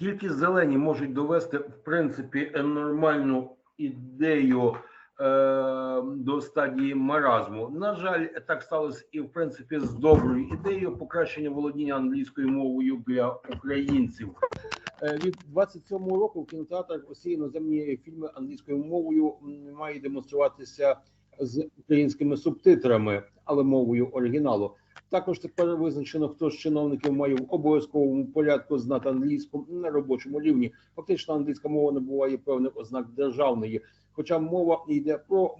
Тільки зелені можуть довести в принципі нормальну ідею е, до стадії маразму. На жаль, так сталося і в принципі з доброю ідеєю покращення володіння англійською мовою для українців. Е, Від 27-го року в кінотеатрах усі іноземні фільми англійською мовою мають демонструватися з українськими субтитрами, але мовою оригіналу. Також тепер визначено, хто з чиновників має в обов'язковому порядку знати англійську на робочому рівні. Фактично, англійська мова набуває певних ознак державної, хоча мова йде про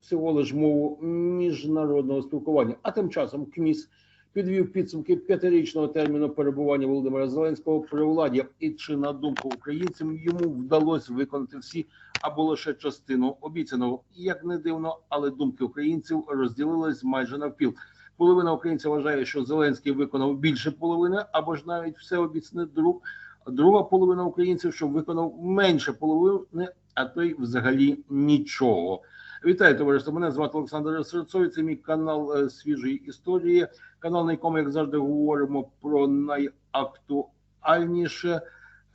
всього лиш мову міжнародного спілкування. А тим часом КМІС підвів підсумки п'ятирічного терміну перебування Володимира Зеленського при владі. І чи на думку українцям йому вдалося виконати всі або лише частину обіцяного? Як не дивно, але думки українців розділились майже навпіл. Половина українців вважає, що Зеленський виконав більше половини, або ж навіть все обіцяне друг. Друга половина українців, що виконав менше половини, а то й взагалі нічого. Вітаю, товариство. Мене звати Олександр Серцовий. Це мій канал е, свіжої історії. Канал, на якому, як завжди, говоримо про найактуальніше.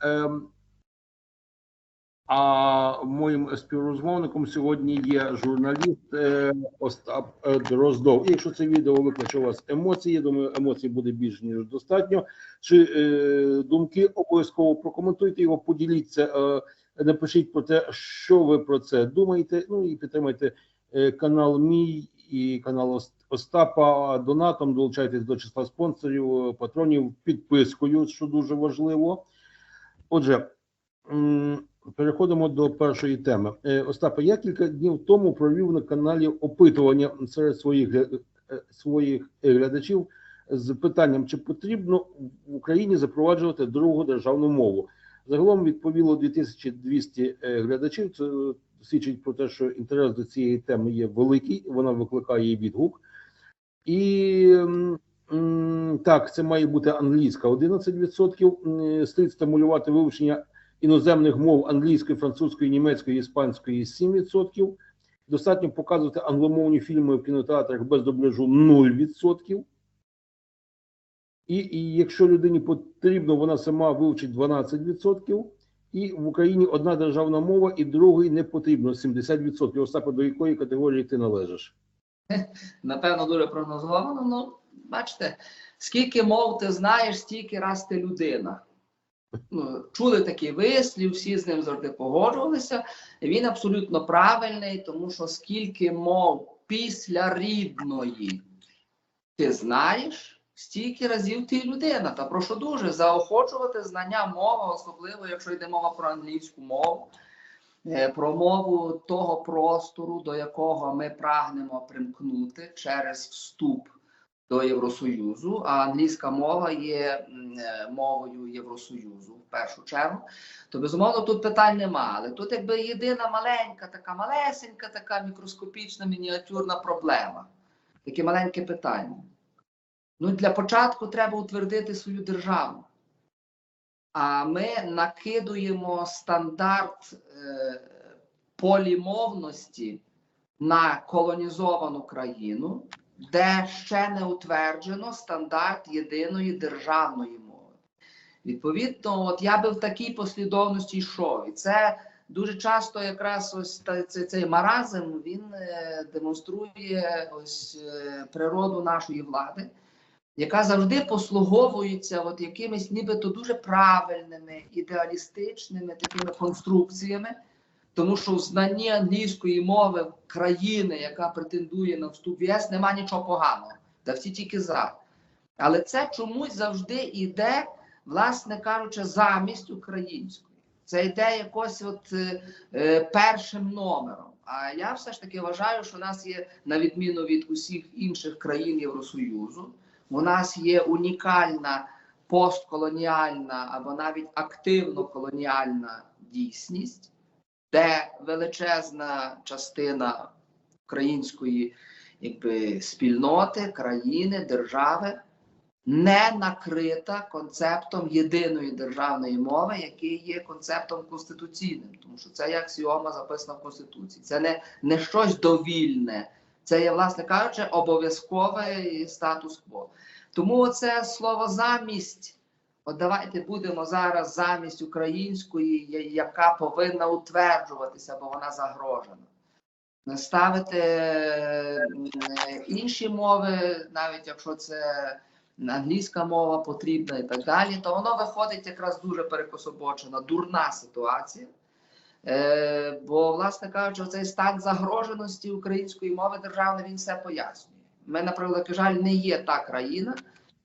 Ем, а моїм співрозмовником сьогодні є журналіст е, Остап е, Дроздов. Якщо це відео викличе у вас емоції, я думаю, емоцій буде більш ніж достатньо. Чи е, думки обов'язково прокоментуйте його, поділіться, е, напишіть про те, що ви про це думаєте. Ну і підтримайте е, канал мій і канал Остапа донатом. Долучайтесь до числа спонсорів, патронів, підпискою, що дуже важливо. Отже. Переходимо до першої теми. Е, Остапе, я кілька днів тому провів на каналі опитування серед своїх е, своїх глядачів з питанням, чи потрібно в Україні запроваджувати другу державну мову. Загалом відповіло 2200 е, глядачів. Це свідчить про те, що інтерес до цієї теми є великий. Вона викликає відгук. І так, це має бути англійська 11%. Слід стимулювати вивчення іноземних мов англійської, французької, німецької, іспанської 7%. Достатньо показувати англомовні фільми в кінотеатрах без дубляжу 0%. І, і якщо людині потрібно, вона сама вивчить 12%. І в Україні одна державна мова, і другої не потрібно 70%. Остапа, до якої категорії ти належиш? напевно, дуже прогнозовано. Ну, бачите, скільки мов ти знаєш, стільки раз ти людина. Ну, чули такий вислів, всі з ним завжди погоджувалися. Він абсолютно правильний, тому що скільки мов після рідної ти знаєш, стільки разів ти людина. Та прошу дуже заохочувати знання мови, особливо якщо йде мова про англійську мову. Е, про мову того простору, до якого ми прагнемо примкнути через вступ до Євросоюзу. А англійська мова є е, мовою Євросоюзу в першу чергу. То безумовно тут питань нема. Але тут якби єдина маленька, така малесенька, така мікроскопічна мініатюрна проблема. Таке маленьке питання. Ну, для початку треба утвердити свою державу. А ми накидуємо стандарт е, полімовності на колонізовану країну, де ще не утверджено стандарт єдиної державної мови. Відповідно, от я би в такій послідовності йшов. І це дуже часто якраз ось цей, цей маразм він е, демонструє ось е, природу нашої влади яка завжди послуговується от якимись нібито дуже правильними, ідеалістичними такими конструкціями, тому що в знанні англійської мови країни, яка претендує на вступ в ЄС, нема нічого поганого, та всі тільки за. Але це чомусь завжди йде, власне кажучи, замість української. Це йде якось от е, е, першим номером. А я все ж таки вважаю, що у нас є, на відміну від усіх інших країн Євросоюзу, у нас є унікальна постколоніальна або навіть активно колоніальна дійсність, де величезна частина української якби, спільноти, країни, держави не накрита концептом єдиної державної мови, який є концептом конституційним, тому що це як аксіома записана в Конституції. Це не, не щось довільне, це є, власне кажучи, обов'язковий статус-кво. Тому це слово замість От давайте будемо зараз замість української, яка повинна утверджуватися, бо вона загрожена. Ставити е, інші мови, навіть якщо це англійська мова потрібна і так далі, то воно виходить якраз дуже перекособочена, дурна ситуація. Е, бо, власне кажучи, цей стан загроженості української мови державної він все пояснює. Ми, на жаль, не є та країна,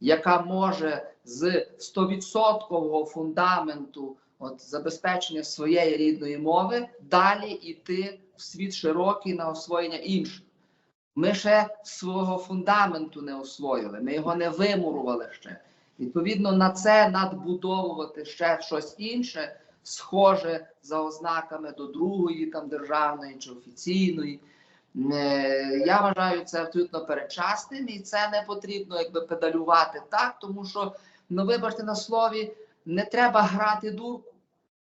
яка може з 100% фундаменту от, забезпечення своєї рідної мови далі йти в світ широкий на освоєння інших. Ми ще свого фундаменту не освоїли, ми його не вимурували ще. Відповідно, на це надбудовувати ще щось інше, схоже за ознаками до другої там державної чи офіційної. Я вважаю це абсолютно передчасним, і це не потрібно якби педалювати так, тому що, ну вибачте на слові, не треба грати дурку.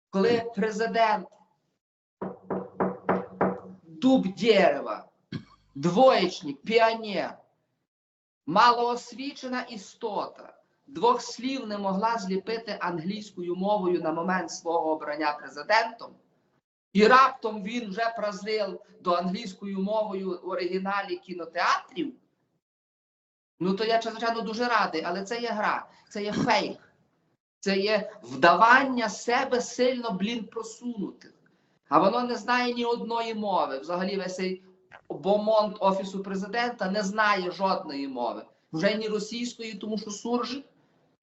Коли президент дуб дерева, двоєчник, піонер, малоосвічена істота, двох слів не могла зліпити англійською мовою на момент свого обрання президентом, і раптом він вже прозрів до англійською мовою в оригіналі кінотеатрів. Ну то я звичайно дуже радий, але це є гра, це є фейк, це є вдавання себе сильно блін просунутих. А воно не знає ні одної мови. Взагалі, весь цей бомонд офісу президента не знає жодної мови. Вже ні російської, тому що суржик,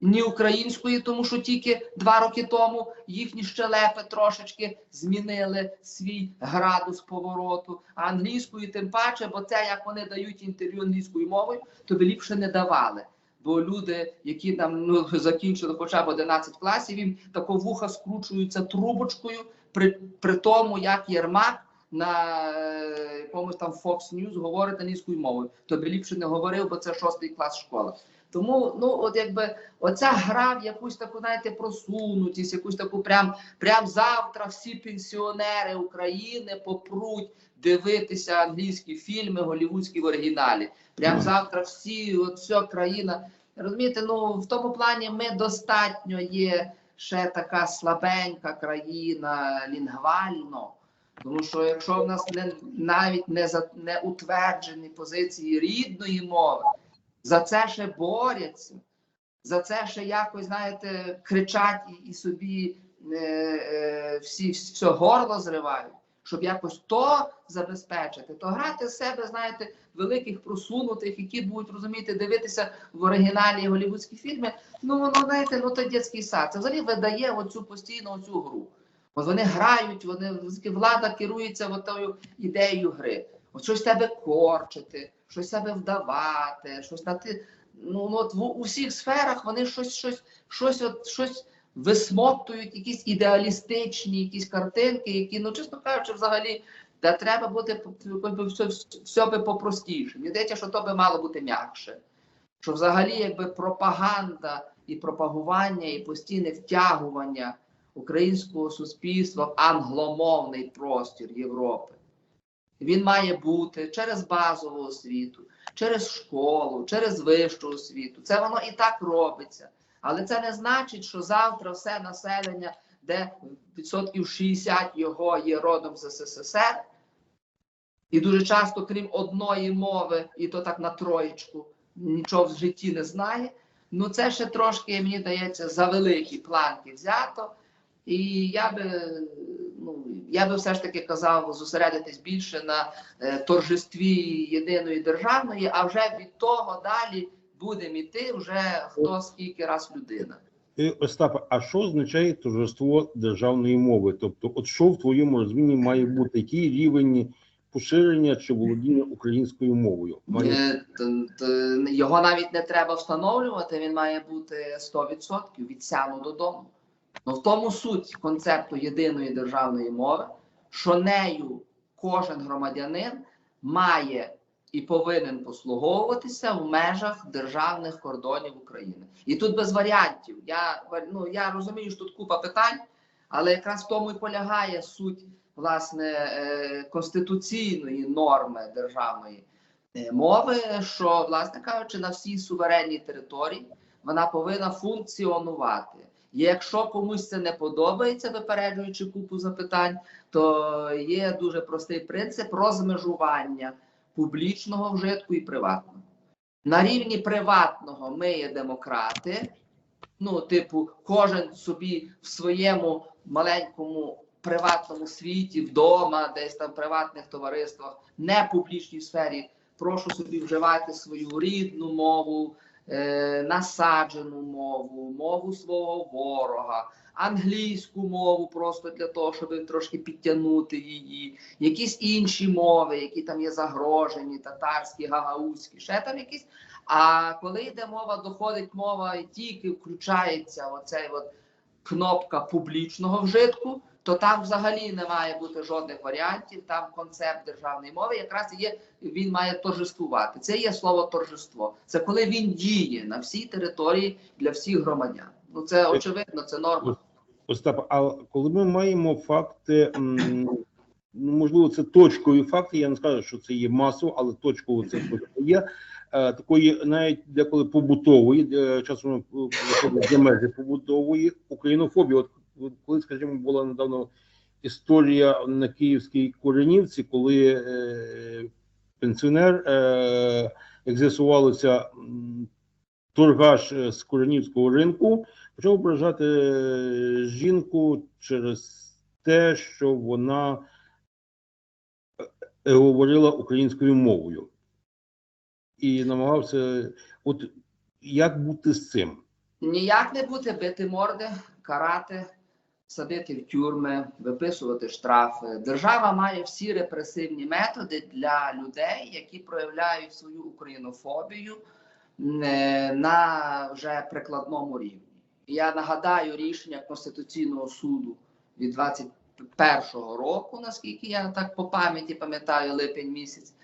ні української, тому що тільки два роки тому їхні щелепи трошечки змінили свій градус повороту, а англійської тим паче, бо це як вони дають інтерв'ю англійською мовою, то би ліпше не давали. Бо люди, які там ну, закінчили хоча б 11 класів, їм тако вуха скручуються трубочкою при, при тому, як Єрмак на е, якомусь там Fox News говорить англійською мовою. То би ліпше не говорив, бо це шостий клас школа. Тому ну от якби оця гра в якусь таку, знаєте, просунутість, якусь таку прям, прям завтра всі пенсіонери України попруть дивитися англійські фільми, голівудські в оригіналі. Прям завтра всі, от вся країна. Розумієте, ну в тому плані ми достатньо є ще така слабенька країна лінгвально. Тому що якщо в нас не навіть не за не утверджені позиції рідної мови, за це ще борються, за це ще якось, знаєте, кричать і, і собі е, е, всі все горло зривають, щоб якось то забезпечити, то грати з себе, знаєте, великих просунутих, які будуть розуміти, дивитися в оригіналі голівудські фільми. Ну воно знаєте, ну то дитячий сад. Це взагалі видає оцю постійно оцю гру. От вони грають, вони влада керується тою ідеєю гри. От щось тебе корчити, щось себе вдавати, щось дати. Ну от в у всіх сферах вони щось, щось, щось, от, щось висмоктують, якісь ідеалістичні, якісь картинки, які, ну чесно кажучи, взагалі. Та треба бути все, все би попростіше. Мені здається, що то би мало бути м'якше. Що взагалі якби пропаганда і пропагування, і постійне втягування українського суспільства в англомовний простір Європи. Він має бути через базову освіту, через школу, через вищу освіту. Це воно і так робиться. Але це не значить, що завтра все населення, де відсотків 60 його є родом з СССР, і дуже часто, крім одної мови, і то так на троєчку, нічого в житті не знає. Ну це ще трошки, мені дається, за великі планки взято. І я би я би все ж таки казав зосередитись більше на е, торжестві єдиної державної, а вже від того далі будемо йти вже хто скільки раз людина. Остапа, а що означає торжество державної мови? Тобто, от що в твоєму розумінні має бути, який рівень поширення чи володіння українською мовою? Має Е, Його навіть не треба встановлювати, він має бути 100% від сяну додому. Ну, в тому суть концепту єдиної державної мови, що нею кожен громадянин має і повинен послуговуватися в межах державних кордонів України. І тут без варіантів. Я, ну, я розумію, що тут купа питань, але якраз в тому і полягає суть власне е, конституційної норми державної е, мови, що, власне кажучи, на всій суверенній території вона повинна функціонувати. Якщо комусь це не подобається, випереджуючи купу запитань, то є дуже простий принцип розмежування публічного вжитку і приватного. На рівні приватного ми є демократи. Ну, типу, кожен собі в своєму маленькому приватному світі, вдома, десь там в приватних товариствах, не публічній сфері. Прошу собі вживати свою рідну мову, е, насаджену мову, мову свого ворога, англійську мову просто для того, щоб трошки підтягнути її, якісь інші мови, які там є загрожені, татарські, гагаузькі, ще там якісь. А коли йде мова, доходить мова і тільки включається оцей от кнопка публічного вжитку, то там взагалі не має бути жодних варіантів. Там концепт державної мови якраз є, він має торжествувати. Це є слово торжество. Це коли він діє на всій території для всіх громадян. Ну це очевидно, це норма. Остап, а коли ми маємо факти, ну можливо, це точкові факти. Я не скажу, що це є масово, але точково це є. Е, такої навіть деколи побутової, е, часом е, за межі побутової українофобії. От коли, скажімо, була недавно історія на Київській Коренівці, коли е, пенсіонер, е, як з'ясувалося, торгаш е, з Коренівського ринку почав ображати е, жінку через те, що вона говорила українською мовою. І намагався, от як бути з цим? Ніяк не бути бити морди, карати, садити в тюрми, виписувати штрафи. Держава має всі репресивні методи для людей, які проявляють свою українофобію е, на вже прикладному рівні. Я нагадаю рішення Конституційного суду від 21-го року, наскільки я так по пам'яті пам'ятаю, липень місяць,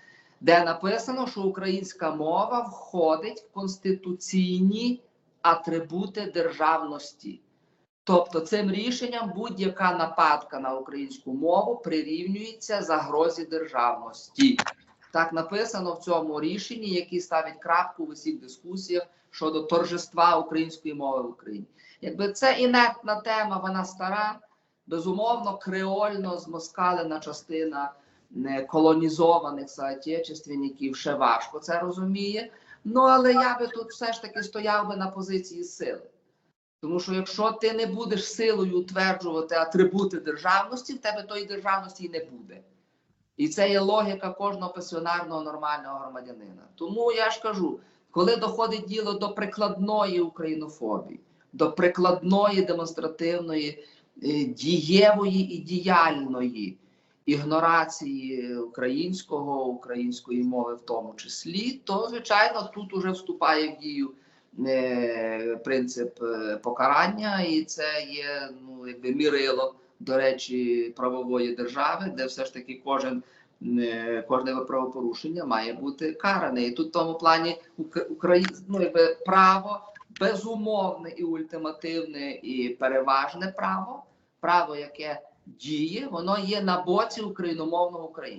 де написано, що українська мова входить в конституційні атрибути державності. Тобто цим рішенням будь-яка нападка на українську мову прирівнюється загрозі державності. Так написано в цьому рішенні, який ставить крапку в усіх дискусіях щодо торжества української мови в Україні. Якби це інертна тема, вона стара, безумовно, креольно змоскалена частина не, колонізованих соотечественників ще важко це розуміє. Ну але я би тут все ж таки стояв би на позиції сили. Тому що якщо ти не будеш силою утверджувати атрибути державності, в тебе тої державності не буде. І це є логіка кожного пасіонарного нормального громадянина. Тому я ж кажу, коли доходить діло до прикладної українофобії, до прикладної демонстративної, е, дієвої і діяльної ігнорації українського, української мови в тому числі, то звичайно тут уже вступає в дію принцип е, покарання, і це є ну якби мірило, до речі, правової держави, де все ж таки кожен. е, Кожне правопорушення має бути каране. І тут в тому плані Україна, ну, якби право безумовне і ультимативне, і переважне право, право, яке діє, воно є на боці україномовного України.